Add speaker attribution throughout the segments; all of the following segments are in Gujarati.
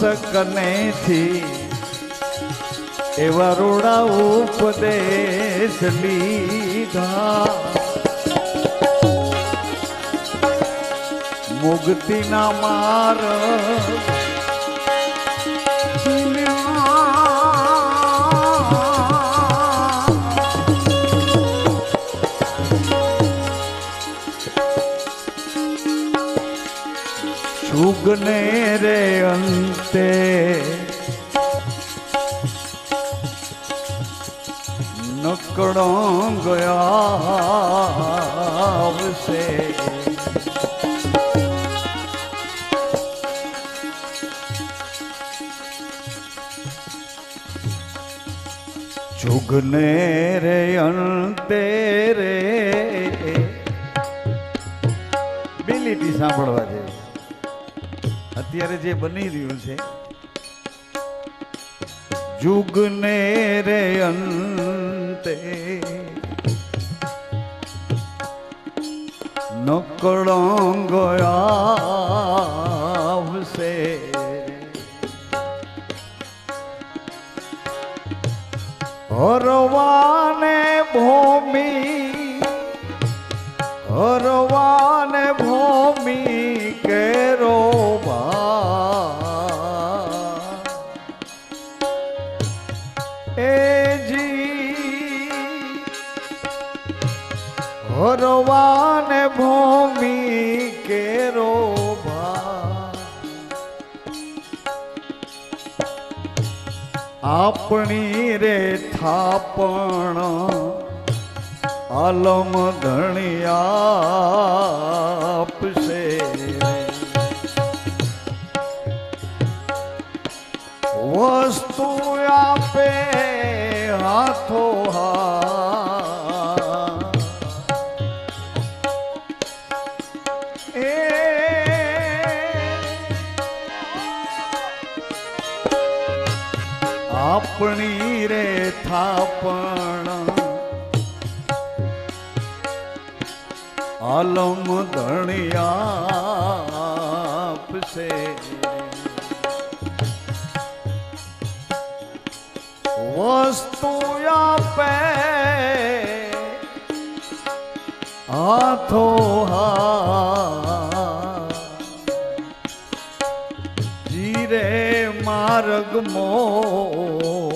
Speaker 1: હંસ કનેથી એવા રોડા ઉપદેશ લીધા. મુક્તિના માર શુગને જુગને રે અંતે રે બે સાંભળવા જેવી અત્યારે જે બની રહ્યું છે જુગને રે અંતે ગયા આવશે હરવાને ભૂમિ હરવાને ભૂમિ. આપણી રે થાપણ. આલમ ધણિયા જીરે માર્ગ મોક્ષનો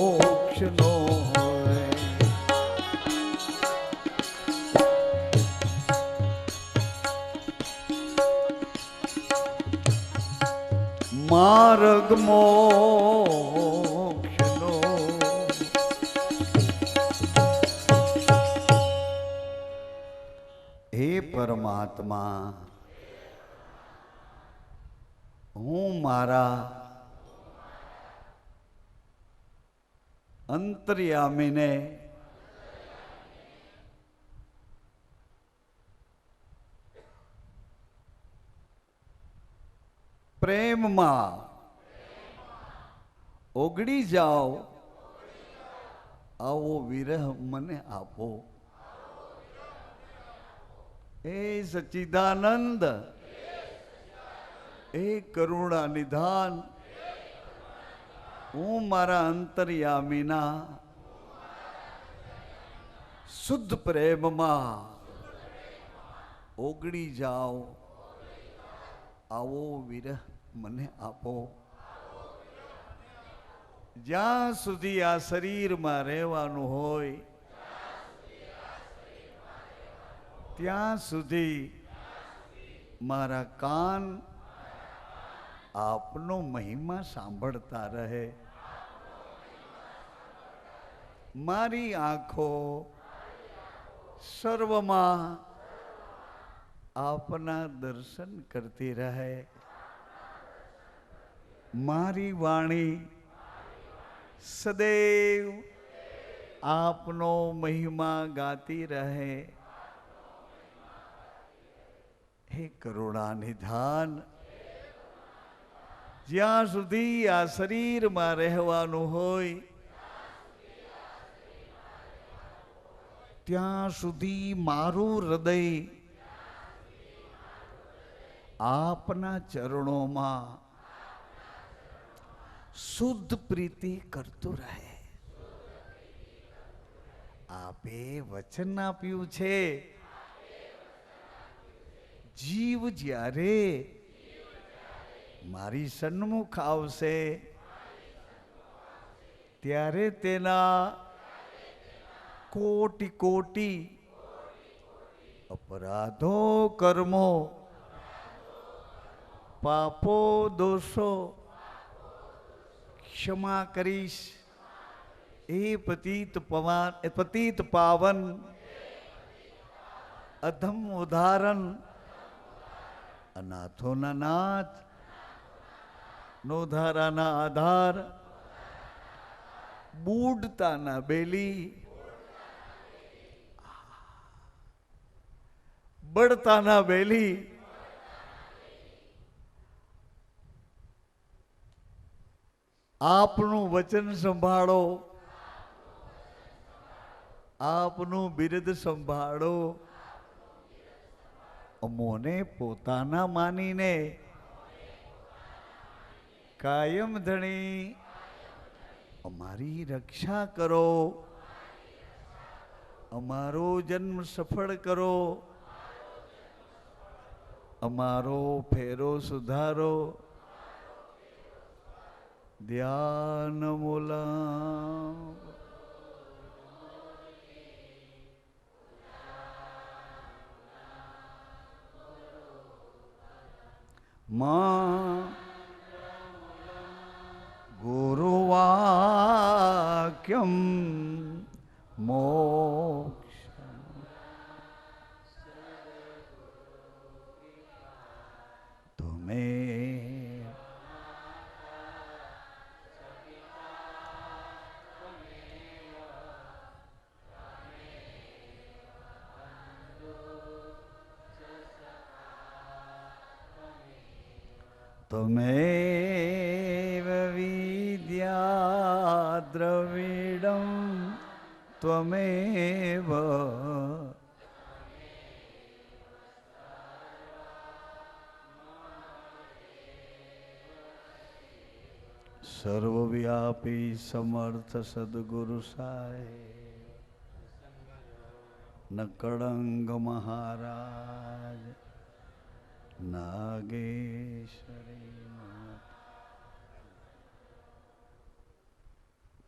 Speaker 1: માર્ગ મોક્ષનો હે પરમાત્મા હું મારા અંતર્યામીને પ્રેમમાં ઓગળી જાઓ આવો વિરહ મને આપો એ સચ્ચિદાનંદ એ કરુણા નિધાન હું મારા અંતર્યામીના શુદ્ધ પ્રેમમાં ઓગળી જાઓ આવો વિરહ મને આપો. જ્યાં સુધી આ શરીરમાં રહેવાનું હોય, ત્યાં સુધી મારા કાન આપનો મહિમા સાંભળતા રહે. મારી આંખો સર્વમાં આપના દર્શન કરતી રહે. મારી વાણી સદૈવ આપનો મહિમા ગાતી રહે. હે કરુણા નિધાન જ્યાં સુધી આ શરીરમાં રહેવાનું હોય ત્યાં સુધી મારું હૃદય આપના ચરણોમાં શુદ્ધ પ્રીતિ કરતું રહે. આપે વચન આપ્યું છે. જીવ જ્યારે મારી સન્મુખ આવશે, ત્યારે તેના કોટી કોટી અપરાધો કર્મો પાપો દોષો ક્ષમા કરીશ એ પતિત પવાન એ પતિત પાવન અધમ ઉદાહરણ અનાથોના નાથ નોધારાના આધાર બૂઢતાના બેલી બળતાના બેલી આપનું વચન સંભાળો. આપનું બિરદ સંભાળો. અમોને પોતાના માનીને કાયમ ધણી. અમારી રક્ષા કરો. અમારો જન્મ સફળ કરો. અમારો ફેરો સુધારો. ધ્યાન મોલા માં ગુરુવાક્યમ त्वमेव विद्या द्रविडं त्वमेव સર્વવ્યાપી સમર્થ સદગુરુ સાહેબ નકળંગ મહારાજ નાગેશ્વરી માતા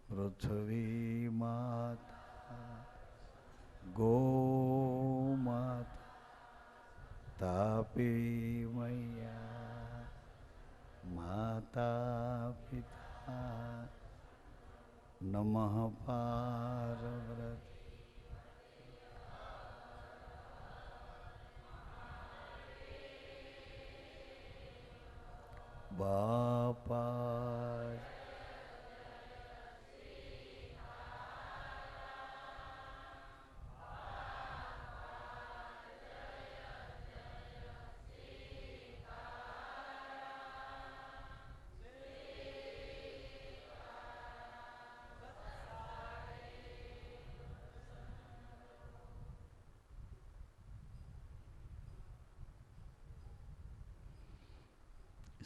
Speaker 1: પૃથ્વી માતા ગો માતા તાપી મૈયા માતા પિતા નમઃ પાર્વતી બાપા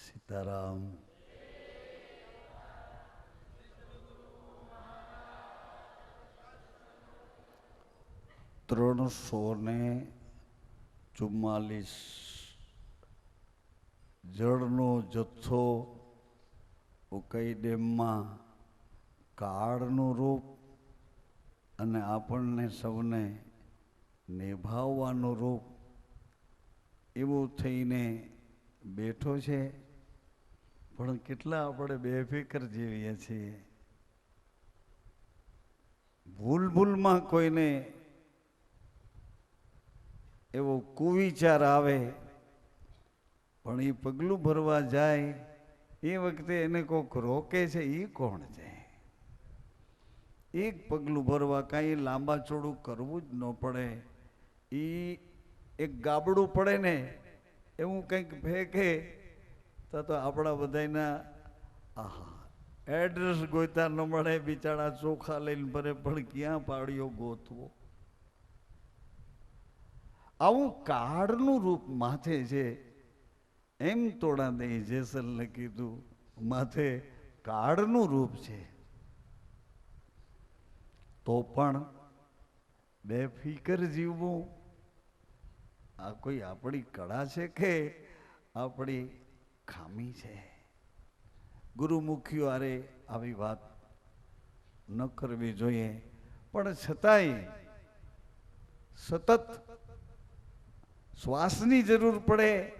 Speaker 1: સીતારામ ત્રણસો ને ચુમ્માલીસ જળનો જથ્થો ઉકઈ ડેમમાં કાળનું રૂપ અને આપણને સૌને નિભાવવાનું રૂપ. એવું થઈને બેઠો છે. પણ કેટલા આપણે બેફિકર જીવીએ છીએ. ભૂલ ભૂલમાં કોઈને એવો કુવિચાર આવે, પણ એ પગલું ભરવા જાય, એ વખતે એને કોક રોકે છે એ કોણ છે? એક પગલું ભરવા કાંઈ લાંબા ચોડું કરવું જ ન પડે. એ એક ગાબડું પડે ને, એવું કંઈક ફેંકે તો તો આપણા બધાના આહા એડ્રેસ ગોતા ન મળે, બિચારા ચોખા લઈને ભરે, પણ ક્યાં પાડ્યો ગોતવો? આવું કાળનું રૂપ માથે છે, એમ તોડા દે જેસલને કીધું, માથે કાળનું રૂપ છે. તો પણ બેફિકર જીવવું, આ કોઈ આપણી કળા છે કે આપણી ખામી છે. ગુરુમુખીઓ આરે આવી વાત ન કરવી જોઈએ. પણ છતાંય સતત શ્વાસની જરૂર પડે,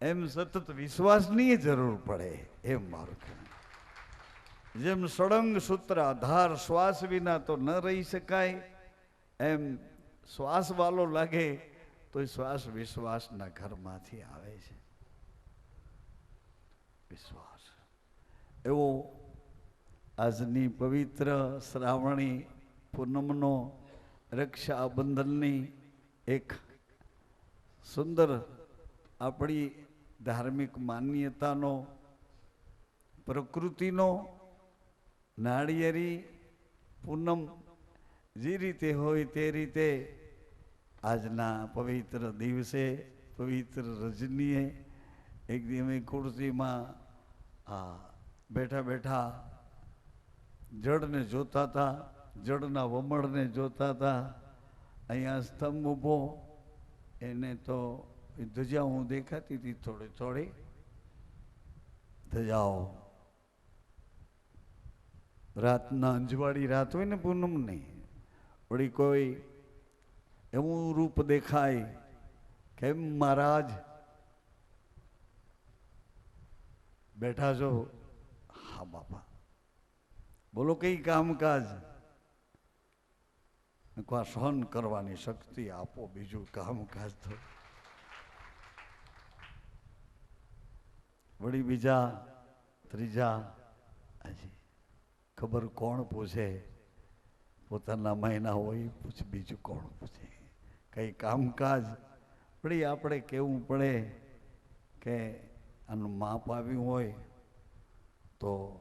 Speaker 1: એમ સતત વિશ્વાસની જરૂર પડે, એમ મારું કહેવું જેમ સળંગ સૂત્ર આધાર શ્વાસ વિના તો ન રહી શકાય, એમ શ્વાસ વાલો લાગે તો શ્વાસ વિશ્વાસના ઘરમાંથી આવે છે. વિશ્વાસ. એવો આજની પવિત્ર શ્રાવણી પૂનમનો રક્ષાબંધનની એક સુંદર આપણી ધાર્મિક માન્યતાનો, પ્રકૃતિનો નાળિયેરી પૂનમ જે રીતે હોય તે રીતે આજના પવિત્ર દિવસે પવિત્ર રજનીએ એક દિવસે ખુરશીમાં, આ, બેઠા બેઠા જળને જોતા હતા, જળના વમળને જોતા હતા. અહીંયા સ્તંભ ઊભો, એને તો ધજા હું દેખાતી હતી થોડી થોડી. ધજાઓ. રાતના અંજવાળી રાત હોય ને પૂનમ નહીં વળી કોઈ એવું રૂપ દેખાય કેમ મહારાજ બેઠા છો? હા, બાપા. બોલો, કઈ કામકાજ? આ સહન કરવાની શક્તિ આપો, બીજું કામકાજ તો. વળી બીજા, ત્રીજા ખબર કોણ પૂછે? પોતાના મહિના હોય, પૂછ, બીજું કોણ પૂછે? કઈ કામકાજ? વળી આપણે કહેવું પડે કે આનું માપ આવ્યું હોય તો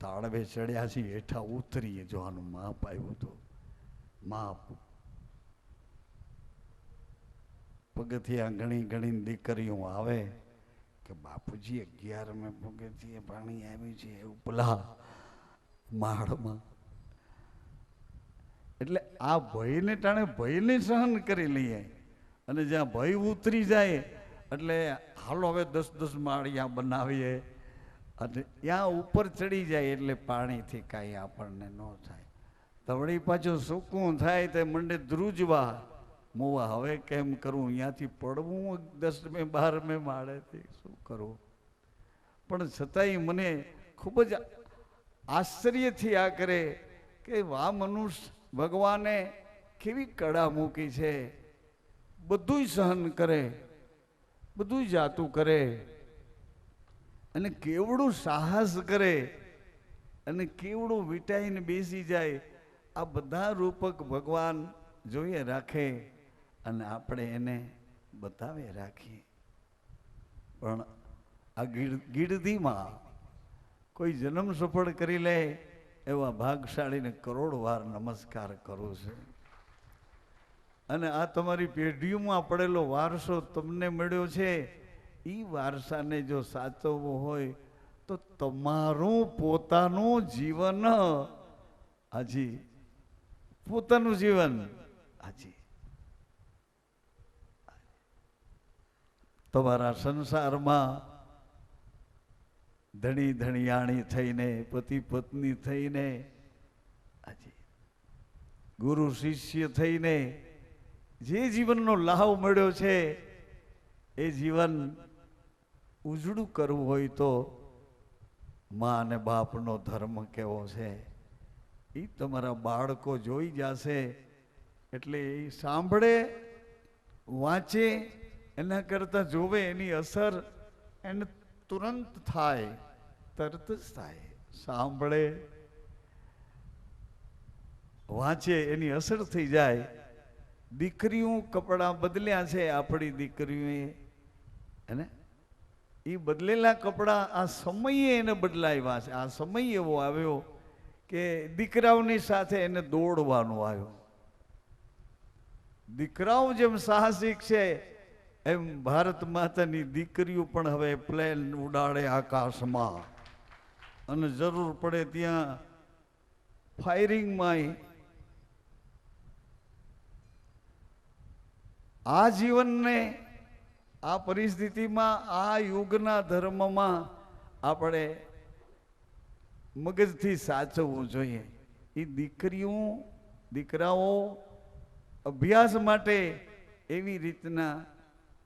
Speaker 1: તાળવે ચડ્યા છીએ હેઠા ઉતરીએ જો આનું માપ આવ્યું તો. માપ. પગથિયા ઘણી ઘણી દીકરીઓ આવે કે બાપુજી અગિયાર મેં પગથિયે પાણી આવ્યું છે એવું પેલા માળમાં. એટલે આ ભયને ટાણે ભયને સહન કરી લઈએ અને જ્યાં ભય ઉતરી જાય એટલે હાલો હવે દસ દસ માળિયા બનાવીએ અને ત્યાં ઉપર ચડી જાય એટલે પાણીથી કાંઈ આપણને ન થાય. તવડી પાછું સૂકું થાય તે મને ધ્રુજવા. મોવા, હવે કેમ કરવું અહીંયાથી પડવું દસ મેં બાર મેં માળેથી, શું કરવું પણ છતાંય મને ખૂબ જ આશ્ચર્યથી આ કરે કે વા મનુષ્ય ભગવાને કેવી કળા મૂકી છે? બધુંય સહન કરે. બધું જાતું કરે અને કેવડું સાહસ કરે અને કેવડું વિટાઈને બેસી જાય, આ બધા રૂપક ભગવાન જોઈએ રાખે અને આપણે એને બતાવે રાખીએ. પણ આ ગીડધીમાં કોઈ જન્મ સફળ કરી લે એવા ભાગશાળીને કરોડ વાર નમસ્કાર કરું છું. અને આ તમારી પેઢીઓમાં પડેલો વારસો તમને મળ્યો છે. એ વારસાને જો સાચવવો હોય, તો તમારું પોતાનું જીવન, હાજી, પોતાનું જીવન, હાજી. તમારા સંસારમાં ધણી ધણિયાણી થઈને, પતિ પત્ની થઈને, હાજી, ગુરુ શિષ્ય થઈને જે જીવનનો લાભ મળ્યો છે, એ જીવન ઉજળું કરવું હોય તો મા અને બાપનો ધર્મ કેવો છે? એ તમારા બાળકો જોઈ જશે, એટલે એ સાંભળે, વાંચે, એના કરતાં જોવે, એની અસર એને તુરંત થાય, તરત જ થાય. સાંભળે, વાંચે, એની અસર થઈ જાય દીકરીઓ કપડાં બદલ્યા છે આપણી દીકરીઓએ. એને? એ બદલેલા કપડાં આ સમયે એને બદલાવ્યા છે. આ સમય એવો આવ્યો કે દીકરાઓની સાથે એને દોડવાનો આવ્યો. દીકરાઓ જેમ સાહસિક છે, એમ ભારત માતાની દીકરીઓ પણ હવે પ્લેન ઉડાડે આકાશમાં. અને જરૂર પડે ત્યાં ફાયરિંગમાં આ જીવનને, આ પરિસ્થિતિમાં, આ યુગના ધર્મમાં આપણે મગજથી સાચવવું જોઈએ. એ દીકરીઓ, દીકરાઓ અભ્યાસ માટે એવી રીતના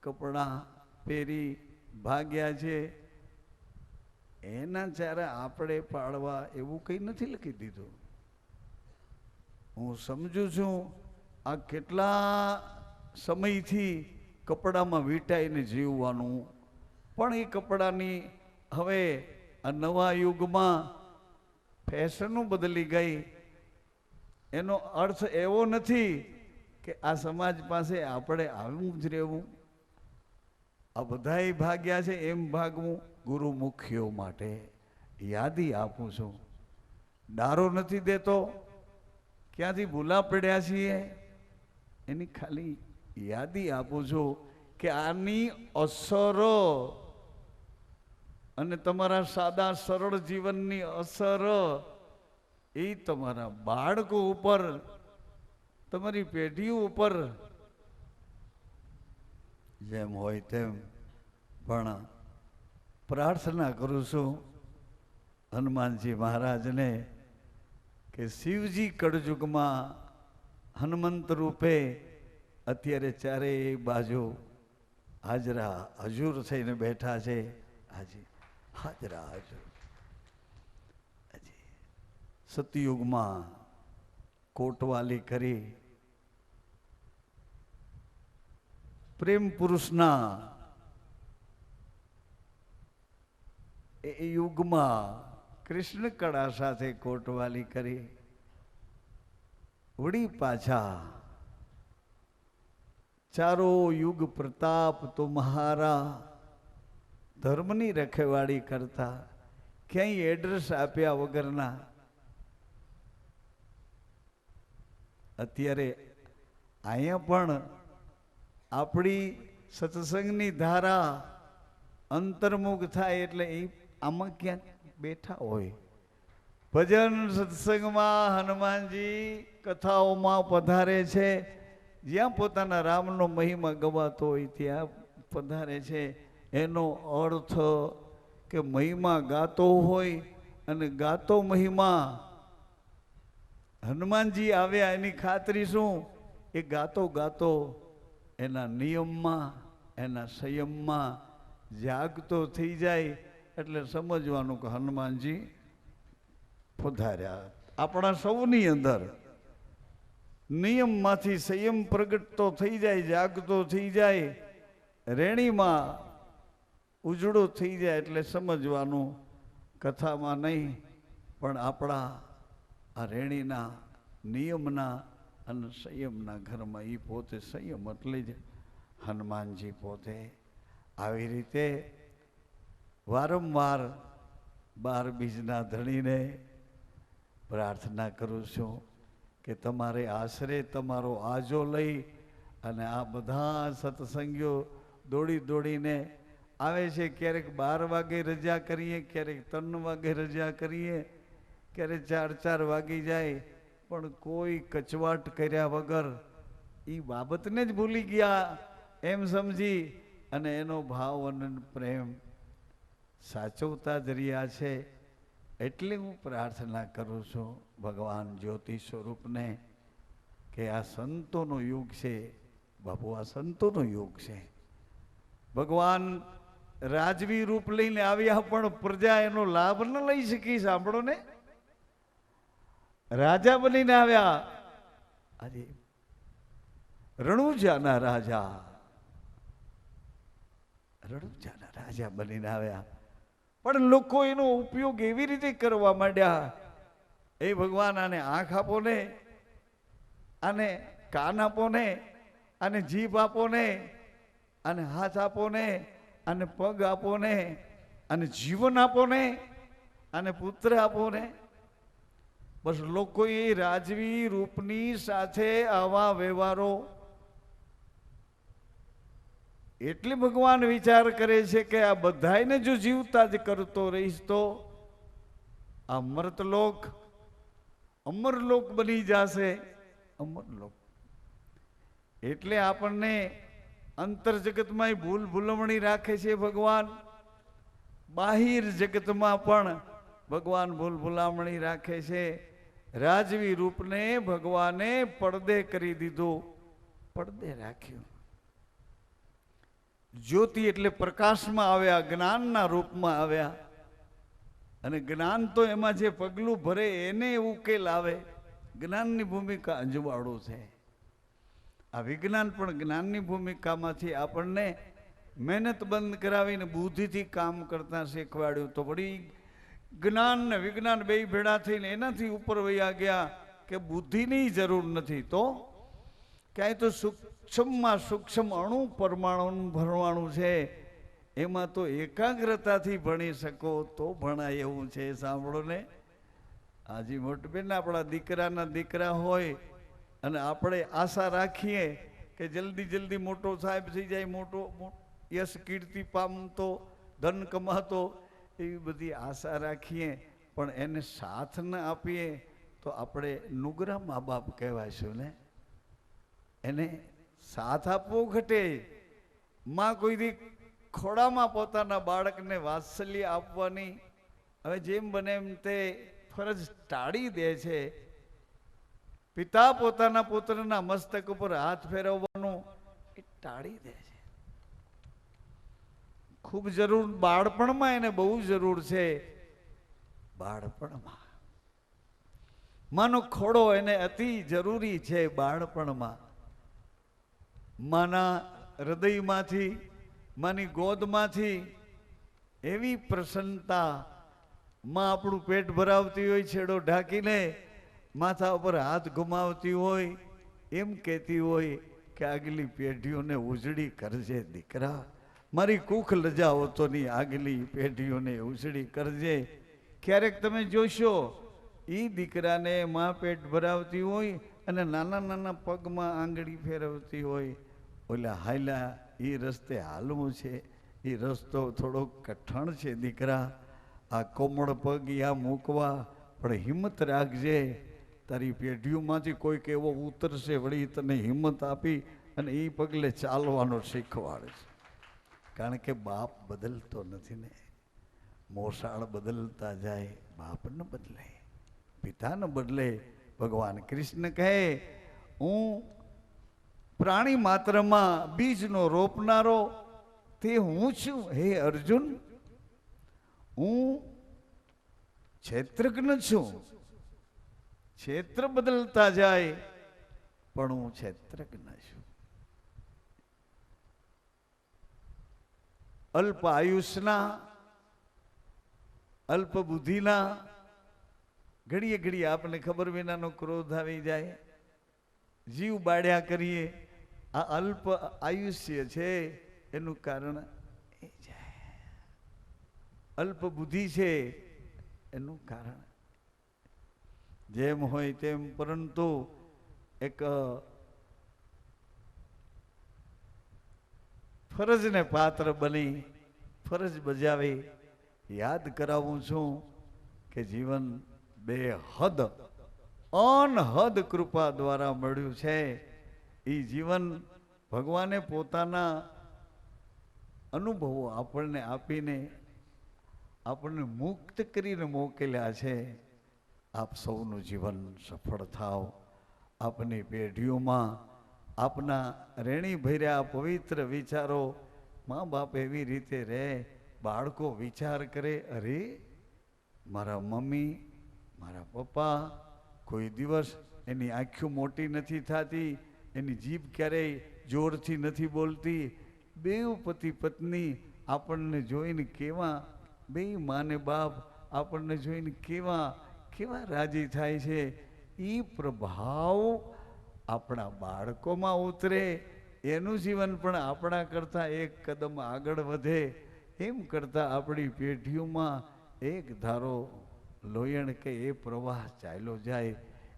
Speaker 1: કપડાં પહેરી ભાગ્યા છે. એના જ્યારે આપણે પાડવા એવું કંઈ નથી લખી દીધું. હું સમજુ છું, આ કેટલા સમયથી કપડામાં વીંટાઈને જીવવાનું. પણ એ કપડાની હવે આ નવા યુગમાં ફેશનો બદલી ગઈ. એનો અર્થ એવો નથી કે આ સમાજ પાસે આપણે આવું જ રહેવું. આ બધાય ભાગ્યા છે એમ ભાગવું ગુરુમુખીઓ માટે. યાદી આપું છું. ડારો નથી દેતો. ક્યાંથી ભૂલા પડ્યા છીએ? એની ખાલી યાદી આપું છું કે આની અસર અને તમારા સાદા સરળ જીવનની અસર, એ તમારા બાળકો ઉપર, તમારી પેઢી ઉપર જેમ હોય તેમ. પણ પ્રાર્થના કરું છું હનુમાનજી મહારાજને કે શિવજી કળયુગમાં હનુમંત રૂપે અત્યારે ચારેય બાજુ હાજરા હજુર થઈને બેઠા છે. હાજી, હાજરા હજુર. સતયુગમાં કોટવાલી કરી પ્રેમ પુરુષના એ યુગમાં કૃષ્ણ કળા સાથે કોટવાલી કરી. વળી પાછા ચારો યુગ પ્રતાપ તુમ્હારા ધર્મની રખેવાળી કરતા ક્યાંય એડ્રેસ આપ્યા વગરના? અત્યારે અહીંયા પણ આપણી સત્સંગની ધારા અંતર્મુખ થાય એટલે એ આમાં ક્યાંક બેઠા હોય. ભજન સત્સંગમાં હનુમાનજી કથાઓમાં પધારે છે. જ્યાં પોતાના રામનો મહિમા ગવાતો હોય ત્યાં પધારે છે. એનો અર્થ કે મહિમા ગાતો હોય અને ગાતો મહિમા. હનુમાનજી આવ્યા એની ખાતરી શું? એ ગાતો ગાતો એના નિયમમાં, એના સંયમમાં જાગતો થઈ જાય એટલે સમજવાનું કે હનુમાનજી પધાર્યા. આપણા સૌની અંદર નિયમમાંથી સંયમ પ્રગટ તો થઈ જાય, જાગતો થઈ જાય, રેણીમાં ઉજળો થઈ જાય એટલે સમજવાનું કથામાં નહીં, પણ આપણા આ રેણીના નિયમના અને સંયમના ઘરમાં એ પોતે સંયમ એટલે જ હનુમાનજી પોતે આવી રીતે વારંવાર બાર બીજના ધણીને પ્રાર્થના કરું છું. કે તમારે આશરે તમારો આજો લઈ અને આ બધા સત્સંગીઓ દોડી દોડીને આવે છે, ક્યારેક બાર વાગે રજા કરીએ, ક્યારેક ત્રણ વાગે રજા કરીએ, ક્યારેક ચાર ચાર વાગી જાય, પણ કોઈ કચવાટ કર્યા વગર એ બાબતને જ ભૂલી ગયા, એમ સમજી અને એનો ભાવ અને પ્રેમ સાચવતા જ રહ્યા છે. એટલે હું પ્રાર્થના કરું છું ભગવાન જ્યોતિ સ્વરૂપને કે આ સંતોનો યુગ છે, બાપુ, આ સંતોનો યુગ છે. ભગવાન રાજવી રૂપ લઈને આવ્યા પણ પ્રજા એનો લાભ ન લઈ શકી, સાંભળો ને. રાજા બનીને આવ્યા. આજે રણુજાના રાજા રણુજાના રાજા બનીને આવ્યા. પણ લોકો એનો ઉપયોગ એવી રીતે કરવા માંડ્યા. એ ભગવાન આને આંખ આપો ને આને કાન આપો ને આને જીભ આપો ને આને હાથ આપો ને આને પગ આપો ને આને જીવન આપો ને આને પુત્ર આપો ને બસ લોકોએ રાજવી રૂપની સાથે આવા વ્યવહારો એટલે ભગવાન વિચાર કરે છે કે આ બધાયને જો જીવતા જ કરતો રહીશ તો આ મર્તલોક અમરલોક બની જશે. અમરલોક એટલે આપણને અંતર જગતમાં ભૂલ ભૂલમણી રાખે છે ભગવાન. બાહિર જગતમાં પણ ભગવાન ભૂલ ભૂલામણી રાખે છે. રાજવી રૂપને ભગવાને પડદે કરી દીધું. પડદે રાખ્યું. જ્યોતિ એટલે પ્રકાશમાં આવ્યા, જ્ઞાનના રૂપમાં આવ્યા. અને જ્ઞાન તો એમાં જે પગલું ભરે એને ઉકેલ આવે. જ્ઞાનની ભૂમિકા અંજવાળું છે. આ વિજ્ઞાન પણ જ્ઞાનની ભૂમિકામાંથી આપણને મહેનત બંધ કરાવીને બુદ્ધિથી કામ કરતા શીખવાડ્યું. તો વળી જ્ઞાન ને વિજ્ઞાન બે ભેળા થઈને એનાથી ઉપર વયા ગયા કે બુદ્ધિની જરૂર નથી. તો ક્યાંય તો સૂક્ષ્મમાં સૂક્ષ્મ અણુ પરમાણુ ભરવાનું છે, એમાં તો એકાગ્રતાથી ભણી શકો તો ભણાય એવું છે, સાંભળો ને. હાજી મોટબેન, આપણા દીકરાના દીકરા હોય અને આપણે આશા રાખીએ કે જલ્દી જલ્દી મોટો સાહેબ થઈ જાય, મોટો યશ કીર્તિ પામતો, ધન કમાતો, એવી બધી આશા રાખીએ. પણ એને સાથ ન આપીએ તો આપણે નુગરા મા બાપ કહેવાયશું ને. એને સાથ આપવો ઘટે. માં કોઈ દી ખોડામાં પોતાના બાળકને વાત્સલ્ય આપવાની, હવે જેમ બને એમ તે ફરજ ટાળી દે છે. પિતા પોતાના પુત્રના મસ્તક ઉપર હાથ ફેરવવાનું એ ટાળી દે છે. ખૂબ જરૂર બાળપણમાં એને બહુ જરૂર છે. બાળપણમાં. માનો ખોડો એને અતિ જરૂરી છે બાળપણમાં. માના હૃદયમાંથી, માની ગોદમાંથી એવી પ્રસન્નતા માં આપણું પેટ ભરાવતી હોય, છેડો ઢાંકીને માથા ઉપર હાથ ઘુમાવતી હોય, એમ કહેતી હોય કે આગલી પેઢીઓને ઉજળી કરજે દીકરા. મારી કુખ લજાવો તો ની આગલી પેઢીઓને ઉજળી કરજે. ક્યારેક તમે જોશો એ દીકરાને માં પેટ ભરાવતી હોય અને નાના નાના પગમાં આંગળી ફેરવતી હોય. ઓલા હાયલા એ રસ્તે હાલવું છે. એ રસ્તો થોડો કઠણ છે દીકરા. આ કોમળ પગ યા મૂકવા, પણ હિંમત રાખજે. તારી પેઢીઓમાંથી કોઈક એવો ઉતરશે, વળી તને હિંમત આપી અને એ પગલે ચાલવાનો શીખવાડે છે. કારણ કે બાપ બદલતો નથી ને. મોસાળ બદલતા જાય, બાપ ન બદલે પિતા ન બદલે. ભગવાન કૃષ્ણ કહે, હું પ્રાણી માત્રમાં બીજનો રોપનારો તે હું છું? હે અર્જુન, હું ક્ષેત્રજ્ઞ છું. ક્ષેત્ર બદલતા જાય, પણ હું ક્ષેત્રજ્ઞ છું. અલ્પ આયુષના, અલ્પ બુદ્ધિના, ઘડીએ ઘડીએ આપણને ખબર વિનાનો ક્રોધ આવી જાય. જીવ બાળ્યા કરીએ આ અલ્પ આયુષ્ય છે, એનું કારણ એ છે. અલ્પ બુદ્ધિ છે, એનું કારણ. જેમ હોય તેમ, પરંતુ એક ફરજને પાત્ર બની, ફરજ બજાવી, યાદ કરાવું છું કે જીવન બે હદ અનહદ કૃપા દ્વારા મળ્યું છે. એ જીવન ભગવાને પોતાના અનુભવો આપણને આપીને આપણને મુક્ત કરીને મોકલ્યા છે. આપ સૌનું જીવન સફળ થાવ. આપની પેઢીઓમાં આપના રેણી ભર્યા પવિત્ર વિચારો મા બાપ એવી રીતે રહે, બાળકો વિચાર કરે, અરે, મારા મમ્મી, મારા પપ્પા કોઈ દિવસ એની આંખો મોટી નથી થતી એની જીભ ક્યારેય જોરથી નથી બોલતી. બેઉ પતિ પત્ની આપણને જોઈને કેવા બે માને બાપ આપણને જોઈને કેવા કેવા રાજી થાય છે. એ પ્રભાવ આપણા બાળકોમાં ઉતરે. એનું જીવન પણ આપણા કરતાં એક કદમ આગળ વધે. એમ કરતાં આપણી પેઢીઓમાં એક ધારો લોયણ કે એ પ્રવાહ ચાલ્યો જાય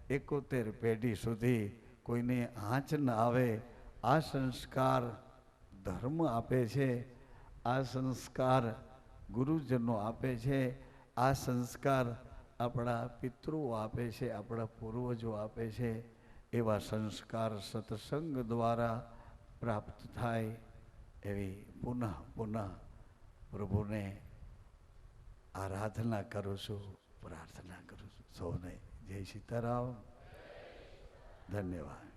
Speaker 1: એકોતેર પેઢી સુધી. કોઈને આંચ ન આવે, આ સંસ્કાર ધર્મ આપે છે, આ સંસ્કાર ગુરુજનો આપે છે, આ સંસ્કાર આપણા પિતૃઓ આપે છે, આપણા પૂર્વજો આપે છે, એવા સંસ્કાર સત્સંગ દ્વારા પ્રાપ્ત થાય એવી પુનઃ પુનઃ પ્રભુને આરાધના કરું છું, પ્રાર્થના કરું છું. સૌને જય સીતારામ. धन्यवाद